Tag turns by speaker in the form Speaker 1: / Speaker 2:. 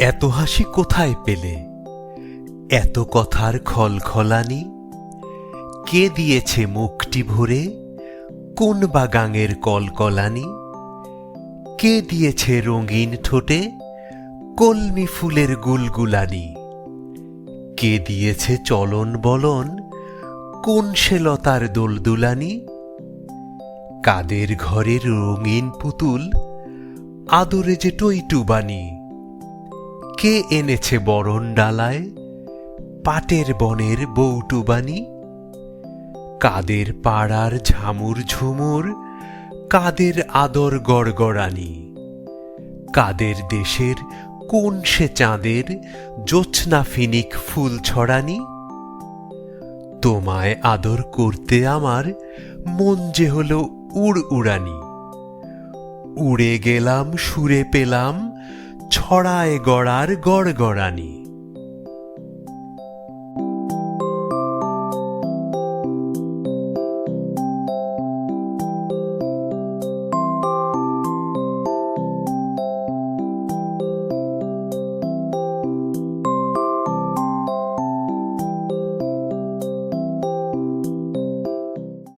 Speaker 1: এত হাসি কোথায় পেলে? এত কথার খলখলানি কে দিয়েছে মুখটি ভরে? কোন বা গাঙের কলকলানি কে দিয়েছে রঙিন ঠোঁটে? কলমি ফুলের গুলগুলানি? কে দিয়েছে চলন বলন? কোন সে লতার দোলদুলানি? কাদের ঘরের রঙিন পুতুল? আদরে যে টইটুবানি কে এনেছে বরণ ডালায়? পাটের বনের বৌটুবানি কাদের পাড়ার ঝামুর ঝুমুর? কাদের আদর গড়গড়ানি? কাদের দেশের কোন সে চাঁদের জোৎস্না ফিনিক ফুল ছড়ানি? তোমায় আদর করতে আমার মন যে হল উড় উড়ানি। উড়ে গেলাম, সুরে পেলাম ছড়ায় গড়ার গড়গড়ানি।